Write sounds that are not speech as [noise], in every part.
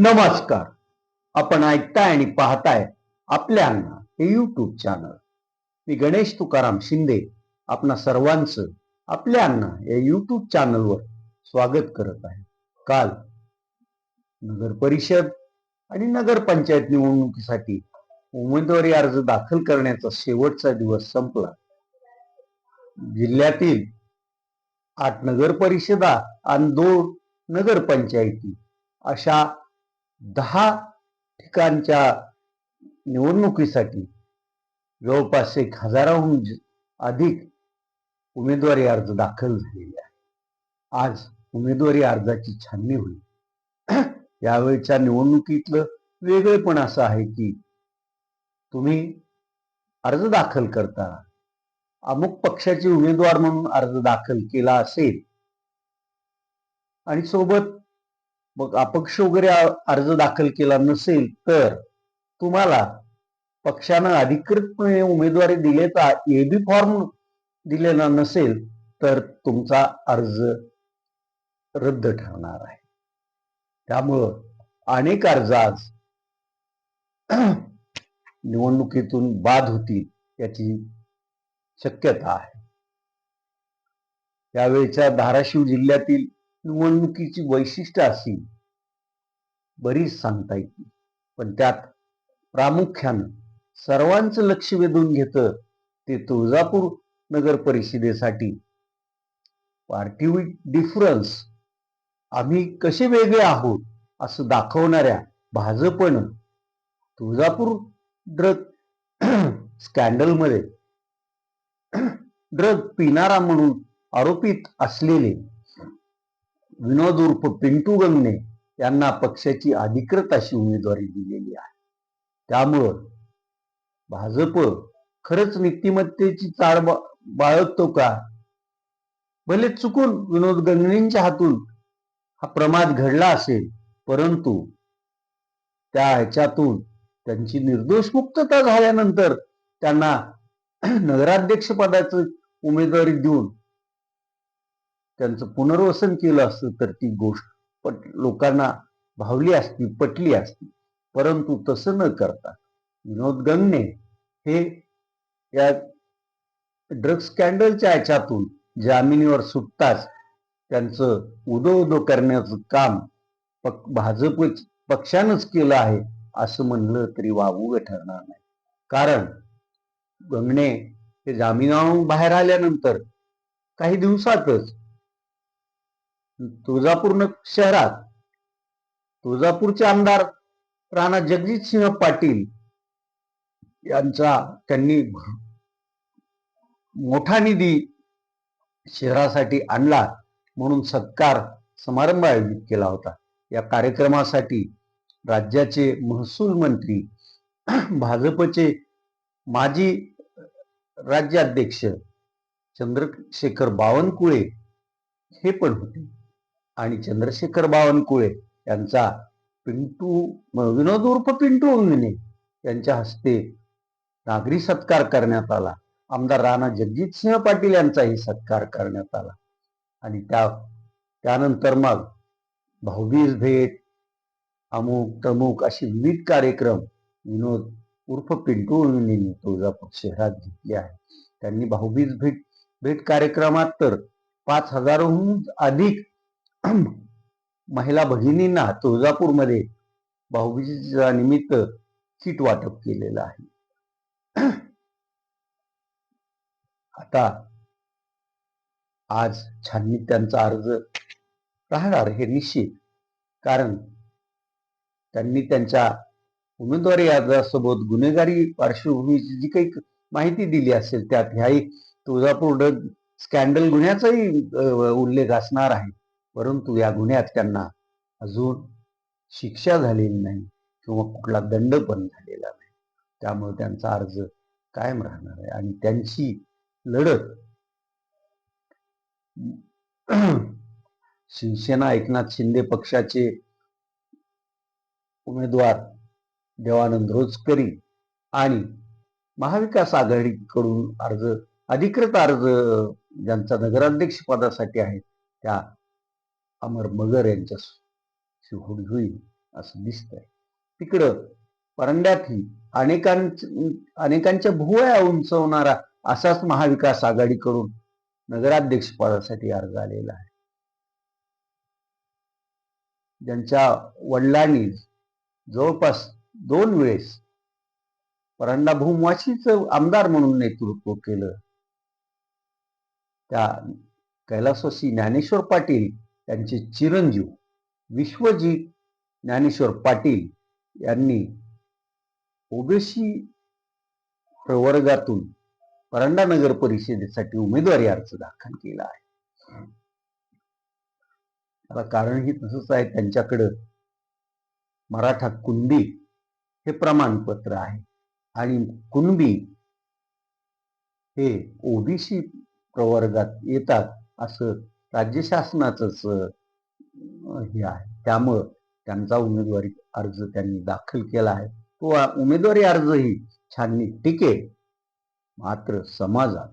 नमस्कार. आपण ऐकताय आणि पाहताय आपल्या अण्णा हे युट्यूब चॅनल मी गणेश तुकाराम शिंदे आपणा सर्वांचं आपल्या अण्णा या युट्यूब चॅनलवर स्वागत करत आहे. काल नगर परिषद आणि नगरपंचायत निवडणुकीसाठी उमेदवारी अर्ज दाखल करण्याचा शेवटचा दिवस संपला. जिल्ह्यातील आठ नगर परिषदा आणि दोन नगरपंचायती अशा दहा ठिकाणच्या निवडणुकीसाठी जवळपास एक हजाराहून अधिक उमेदवारी अर्ज दाखल झालेले आहे आज उमेदवारी अर्जाची छाननी होईल. [clears throat] यावेळच्या निवडणुकीतलं वेगळेपण असं आहे की तुम्ही अर्ज दाखल करता अमुक पक्षाचे उमेदवार म्हणून अर्ज दाखल केला असेल आणि सोबत मग अपक्ष वगैरे अर्ज दाखल केला नसेल तर तुम्हाला पक्षानं अधिकृतपणे उमेदवारी दिलेचा एबी फॉर्म दिलेला नसेल तर तुमचा अर्ज रद्द ठरणार आहे. त्यामुळं अनेक अर्ज आज [clears throat] निवडणुकीतून बाद होतील याची शक्यता आहे. त्यावेळच्या धाराशिव जिल्ह्यातील निवडणुकीची वैशिष्ट्य अशी बरीच सांगता येतील. पण त्यात प्रामुख्यानं सर्वांचं लक्ष वेधून घेतं ते तुळजापूर नगर परिषदेसाठी. Party with difference. आम्ही कसे वेगळे आहोत असं दाखवणाऱ्या भाजपनं तुळजापूर ड्रग [clears throat] स्कॅन्डलमध्ये [clears throat] ड्रग पिणारा म्हणून आरोपित असलेले विनोद उर्फ पिंटू गंगने यांना पक्षाची अधिकृत अशी उमेदवारी दिलेली आहे. त्यामुळं भाजप खरंच नीतिमत्तेची चाळ बा- बाळगतो का? भले चुकून विनोद गंगणींच्या हातून हा प्रमाद घडला असेल परंतु त्या ह्याच्यातून त्यांची निर्दोष मुक्तता झाल्यानंतर त्यांना नगराध्यक्ष पदाची उमेदवारी देऊन त्यांचं पुनर्वसन केलं असतं तर ती गोष्ट पट लोकांना भावली असती पटली असती. परंतु तसं न करता विनोद गंगने हे या ड्रग स्कॅन्डलच्या याच्यातून जामिनीवर सुटताच त्यांचं उदो उदो करण्याचं काम पक भाजप पक्षानंच केलं आहे असं म्हणलं तरी वावगं ठरणार नाही. कारण गंगणे हे जामिनावरून बाहेर आल्यानंतर काही दिवसातच तुळजापूर शहरात तुळजापूरचे आमदार राणा जगजितसिंह पाटील यांचा त्यांनी मोठा निधी शहरासाठी आणला म्हणून सत्कार समारंभ आयोजित केला होता. या कार्यक्रमासाठी राज्याचे महसूल मंत्री भाजपचे माजी राज्याध्यक्ष चंद्रशेखर बावनकुळे हे पण होते. आणि चंद्रशेखर बावनकुळे यांचा पिंटू विनोद उर्फ पिंटू अंगणे यांच्या हस्ते नागरी सत्कार करण्यात आला. आमदार राणा जगजितसिंह पाटील यांचाही सत्कार करण्यात आला. आणि त्या त्यानंतर मग भाऊबीज भेट अमुक तमुक असे विविध कार्यक्रम विनोद उर्फ पिंटू अंगणेंनी तुळजापूर शहरात घेतले आहे त्यांनी भाऊबीज भेट भेट कार्यक्रमात तर पाच हजारहून अधिक [clears throat] महिला भगिनींना तुळजापूरमध्ये भाऊबीजीच्या निमित्त किट वाटप केलेलं आहे. [clears throat] आता आज छाननीत त्यांचा अर्ज राहणार हे निश्चित. कारण त्यांनी त्यांच्या उमेदवारी अर्जासोबत गुन्हेगारी पार्श्वभूमीची जी काही माहिती दिली असेल त्यात ह्याही तुळजापूर स्कॅन्डल गुन्ह्याचाही उल्लेख असणार आहे. परंतु या गुन्ह्यात त्यांना अजून शिक्षा झालेली नाही किंवा कुठला दंड पण झालेला नाही. त्यामुळे त्यांचा अर्ज कायम राहणार आहे आणि त्यांची लढत [clears throat] शिवसेना एकनाथ शिंदे पक्षाचे उमेदवार देवानंद रोजकरी आणि महाविकास आघाडीकडून अर्ज अधिकृत अर्ज ज्यांचा नगराध्यक्ष पदासाठी आहे त्या अमर मगर यांच्या होईल असं दिसतंय. तिकडं परंड्यातही अनेकांच्या अनेकांच्या भुवया उंचवणारा असाच महाविकास आघाडीकडून नगराध्यक्ष पदासाठी अर्ज आलेला आहे. ज्यांच्या वडिलांनी जवळपास दोन वेळेस परंडा भूमवाशीच आमदार म्हणून नेतृत्व केलं. त्या कैलासवासी ज्ञानेश्वर पाटील त्यांचे चिरंजीव विश्वजीत ज्ञानेश्वर पाटील यांनी ओबीसी प्रवर्गातून परंडा नगर परिषदेसाठी उमेदवारी अर्ज दाखल केला आहे. आता कारण ही तसंच आहे त्यांच्याकडं मराठा कुणबी हे प्रमाणपत्र आहे. आणि कुणबी हे ओबीसी प्रवर्गात येतात असं राज्य शासनाचंच हे आहे. त्यामुळं त्यांचा उमेदवारी अर्ज त्यांनी दाखल केला आहे. तो उमेदवारी अर्जही छाननी टिकेल मात्र समाजात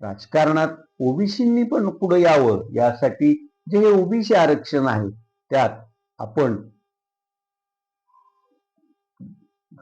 राजकारणात ओबीसींनी पण पुढे यावं यासाठी जे हे ओबीसी आरक्षण आहे त्यात आपण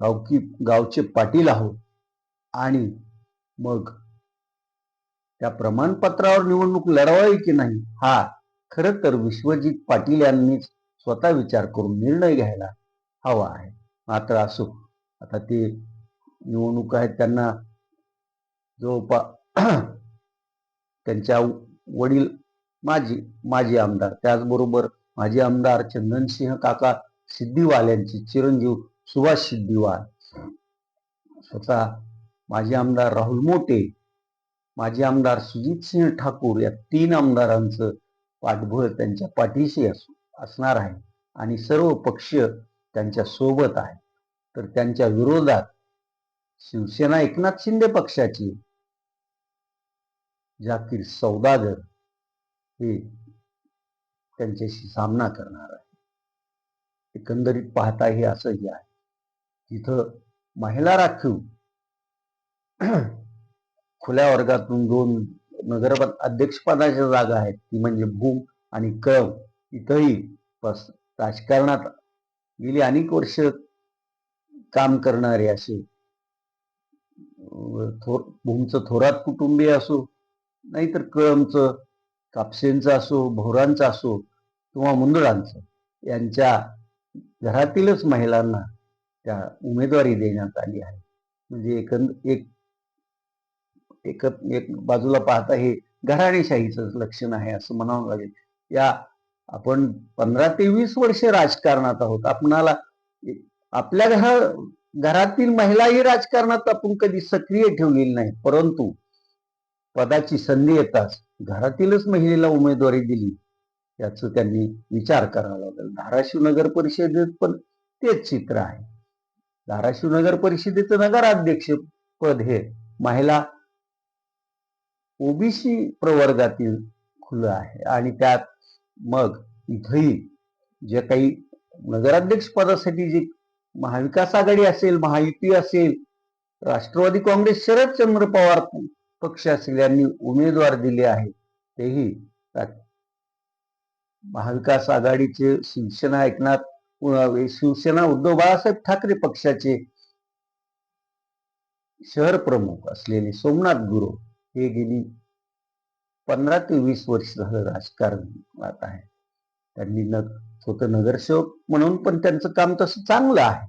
गावकी गावचे पाटील आहोत आणि मग त्या प्रमाणपत्रावर निवडणूक लढवावी की नाही हा खर तर विश्वजित पाटील यांनीच स्वतः विचार करून निर्णय घ्यायला हवा आहे. मात्र असो आता ते निवडणूक आहेत त्यांना जवळपास त्यांच्या वडील माजी माजी आमदार त्याचबरोबर माजी आमदार चंदनसिंह काका सिद्दीवाल यांचे चिरंजीव सुभाष सिद्धीवाल स्वतः माजी आमदार राहुल मोटे माजी आमदार सुजितसिंह ठाकूर या तीन आमदारांचं पाठबळ त्यांच्या पाठीशी असू असणार आहे. आणि सर्व पक्ष त्यांच्यासोबत आहे तर त्यांच्या विरोधात शिवसेना एकनाथ शिंदे पक्षाची जाकीर सौदागर हे त्यांच्याशी सामना करणार आहे. एकंदरीत पाहता हे असंही आहे. तिथं महिला राखीव खुल्या वर्गातून दोन नगर अध्यक्षपदाच्या जागा आहेत. ती म्हणजे भूम आणि कळम इथंही पस राजकारणात गेली अनेक वर्ष काम करणारे असे थोर भूमचं थोरात कुटुंबीय असो नाहीतर कळमचं कापसेंचं असो भोरांचं असो किंवा मुंदळांचं यांच्या घरातीलच महिलांना त्या उमेदवारी देण्यात आली आहे. म्हणजे एकंद एक एक एक बाजूला पाहता हे घराणेशाहीचं लक्षण आहे असं म्हणावं लागेल. या आपण पंधरा ते वीस वर्ष राजकारणात आहोत. आपणाला आपल्या घरा घरातील महिलाही राजकारणात आपण कधी सक्रिय ठेवलेली नाही परंतु पदाची संधी येताच घरातीलच महिलेला उमेदवारी दिली याच त्यांनी विचार करावा लागेल. धाराशिव नगर परिषदेत पण तेच चित्र आहे. धाराशिव नगर परिषदेचं नगराध्यक्ष पद हे महिला ओबीसी प्रवर्गातील खुलं आहे. आणि त्यात मग इथंही जे काही नगराध्यक्ष पदासाठी जे महाविकास आघाडी असेल महायुती असेल राष्ट्रवादी काँग्रेस शरदचंद्र पवार पक्ष असेल यांनी उमेदवार दिले आहेत. तेही महाविकास आघाडीचे शिवसेना एकनाथ शिवसेना उद्धव बाळासाहेब ठाकरे पक्षाचे शहर प्रमुख असलेले सोमनाथ गुरु हे गेली पंधरा ते वीस वर्ष झालं राजकारणात आहे. त्यांनी न स्वतः नगरसेवक म्हणून पण त्यांचं काम तसं चांगलं आहे.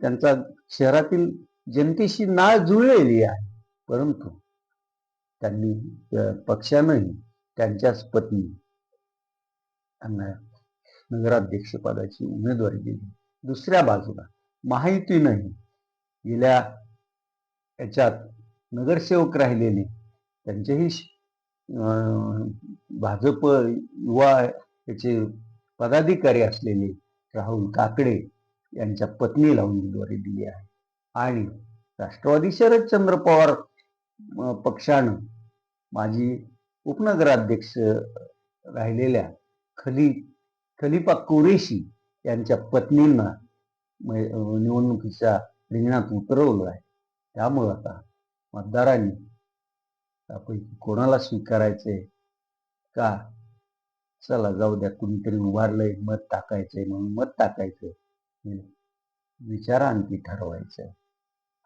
त्यांचा शहरातील जनतेशी नाळ जुळलेली आहे. परंतु त्यांनी पक्षानंही त्यांच्याच पत्नी त्यांना नगराध्यक्षपदाची उमेदवारी दिली. दुसऱ्या बाजूला महायुतीनंही गेल्या याच्यात नगरसेवक राहिलेले. त्यांचेही श- भाजप युवा याचे पदाधिकारी असलेले राहुल काकडे यांच्या पत्नीला उमेदवारी दिली आहे. आणि राष्ट्रवादी शरदचंद्र पवार पक्षानं माजी उपनगराध्यक्ष राहिलेल्या खली खलिफा कुरेशी यांच्या पत्नींना निवडणुकीच्या रिंगणात उतरवलं आहे. त्यामुळं आता मतदारांनी. त्यापैकी कोणाला स्वीकारायचे का? चला जाऊ द्या कुणीतरी उभारलंय मत टाकायचंय म्हणून मत टाकायचं हे विचारांती ठरवायचं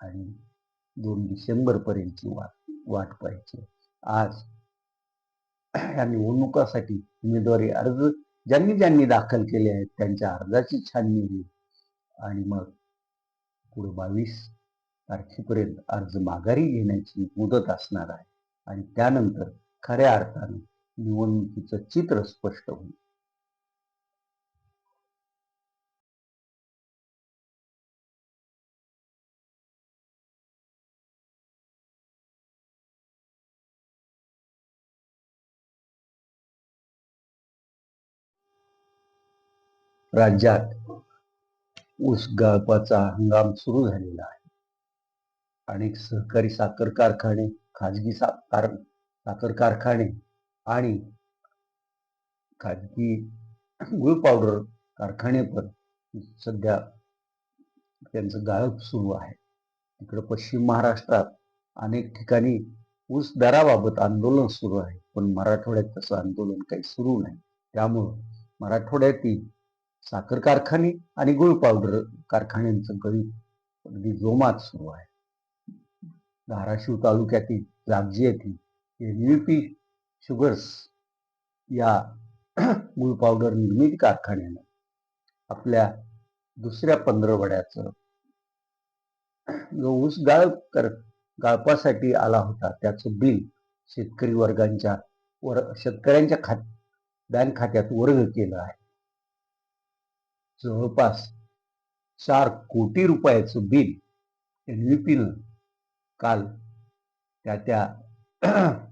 आणि दोन डिसेंबर पर्यंतची वाट वाट पाहायची. आज या निवडणुकासाठी उमेदवारी अर्ज ज्यांनी ज्यांनी दाखल केले आहेत त्यांच्या अर्जाची छाननी होईल. आणि मग पुढे बावीस तारखेपर्यंत अर्ज माघारी घेण्याची मुदत असणार आहे. आणि त्यानंतर खऱ्या अर्थानं निवडणुकीचं चित्र स्पष्ट होईल. राज्यात ऊस गाळपाचा हंगाम सुरू झालेला आहे. अनेक सहकारी साखर कारखाने खाजगी साखर साखर कारखाने आणि खाजगी गुळ पावडर कारखाने पण सध्या त्यांचं गाळप सुरू आहे. तिकडं पश्चिम महाराष्ट्रात अनेक ठिकाणी ऊस दराबाबत आंदोलन सुरू आहे पण मराठवाड्यात तसं आंदोलन काही सुरू नाही. त्यामुळं मराठवाड्यातील साखर कारखाने आणि गुळ पावडर कारखान्यांचं गळीत अगदी जोमात सुरू आहे. धाराशिव तालुक्यातील लागजी येथील एनव्हीपी शुगर्स या [clears throat] गुळ पावडर निर्मिती कारखान्यानं आपल्या दुसऱ्या पंधरवड्याचं जो ऊस गाळ कर गाळपासाठी आला होता. त्याचं बिल शेतकरी वर्गांच्या वर शेतकऱ्यांच्या खात बँक खात्यात वर्ग केलं आहे. जवळपास चार कोटी रुपयाचं बिल एनव्हीपीनं काल त्या त्या [clears throat]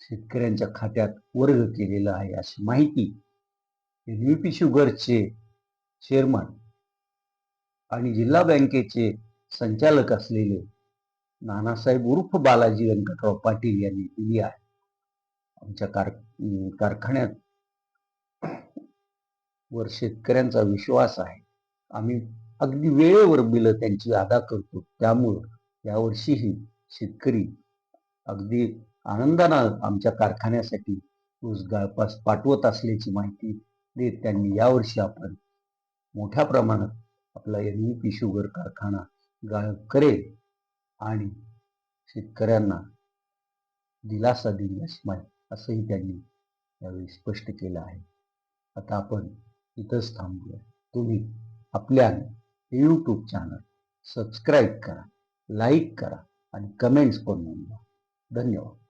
शेतकऱ्यांच्या खात्यात वर्ग केलेलं आहे अशी माहिती युपी शुगरचे चेअरमन आणि जिल्हा बँकेचे संचालक असलेले नानासाहेब उर्फ बालाजी व्यंकटराव पाटील यांनी दिली आहे. आमच्या कार कारखान्यात [clears throat] वर शेतकऱ्यांचा विश्वास आहे. आम्ही अगदी वेळेवर बिलं त्यांची अदा करतो. त्यामुळं यावर्षीही शेतकरी अगदी आनंदानं आमच्या कारखान्यासाठी ऊस गाळपास पाठवत असल्याची माहिती देत त्यांनी यावर्षी आपण मोठ्या प्रमाणात आपला एन ई पी शुगर कारखाना गाळप करेल आणि शेतकऱ्यांना दिलासा देईल अशी माहिती असंही त्यांनी यावेळी स्पष्ट केलं आहे. आता आपण इथंच थांबूया. तुम्ही आपल्या यूट्यूब चॅनल सबस्क्राईब करा. लाईक करा आणि कमेंट्स पण नोंदवा. धन्यवाद.